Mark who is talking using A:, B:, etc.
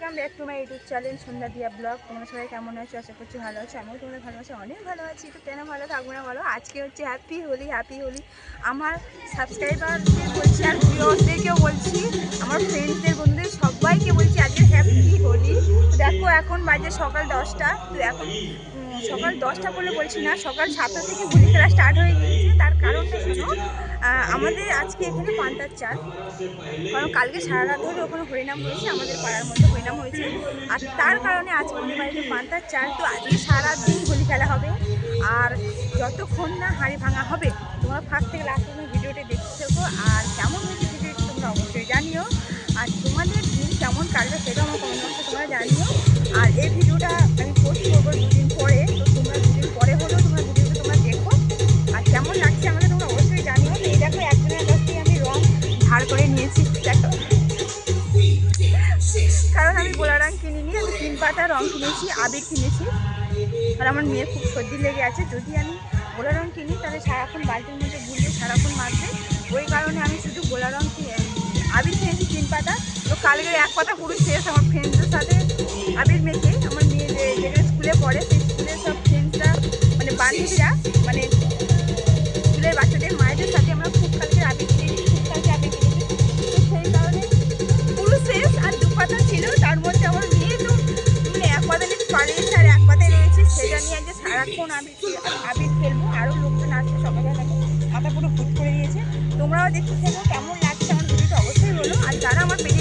A: Welcome back to my YouTube channel Sandhya Diya blog. তোমরা সবাই কেমন আছো? আশা করছি ভালো আছো। আমিও তোমার ভালো আছো, অনেক ভালো আছি। তো কেন ভালো থাকব না বলো? আজকে হচ্ছে হ্যাপি হোলি হ্যাপি হোলি আমার সাবস্ক্রাইবারদের বলছি আর ভিউয়ার্সদেরকেও বলছি, আমার ফ্রেন্ডসদের বন্ধুদের সবাইকে এখন বাজে সকাল দশটা তো এখন সকাল দশটা বলে বলছি না সকাল সাতটা থেকে হোলি খেলা স্টার্ট হয়ে গিয়েছে। তার কারণটা আহ, আমাদের আজকে এখানে পান্তার চাল। কারণ কালকে সারা রাত ধরে ওখানে হরিনাম হয়েছে আমাদের পাড়ার মধ্যে হরিনাম হয়েছে। আর তার কারণে আজকে আমাদের বাড়িতে পান্তার চাল তো আজকে সারা দিন হোলি খেলা হবে। আর যতক্ষণ না হাঁড়ি ভাঙা হবে তোমরা ফার্স্ট থেকে লাস্ট পর্যন্ত ভিডিওটি দেখতে থাকো। আর কেমন হয়েছে নিয়েছি, দেখো। কারণ আমি গোলা রং কিনিনি, আমি তিন পাতা রং কিনেছি, আবির কিনেছি। আর আমার মেয়ের খুব সর্দি লেগে আছে, যদি আমি গোলা রং কিনি, তাহলে সারাক্ষণ বালতির মধ্যে গুলিয়ে সারাক্ষণ মারবে ওই কারণে আমি শুধু গোলা কিনে, আবির কিনেছি তিন পাতা। তো কালকে এক পাতা পুরো শেষ আমার ফ্রেন্ডসদের সাথে, আবির মেখে আমার মেয়ে যে- স্কুলে পড়ে, সেই স্কুলের সব ফ্রেন্ডসরা মানে বান্ধবীরা সারাক্ষণ আবির আবির খেলব আরও লোকজন আসছে সকালে তাকে মাথা পুরো ফুট করে দিয়েছে। তোমরাও দেখতে থাকো কেমন লাগছে আমার ভিডিওটা অবশ্যই বলো। আর যারা আমার পেজের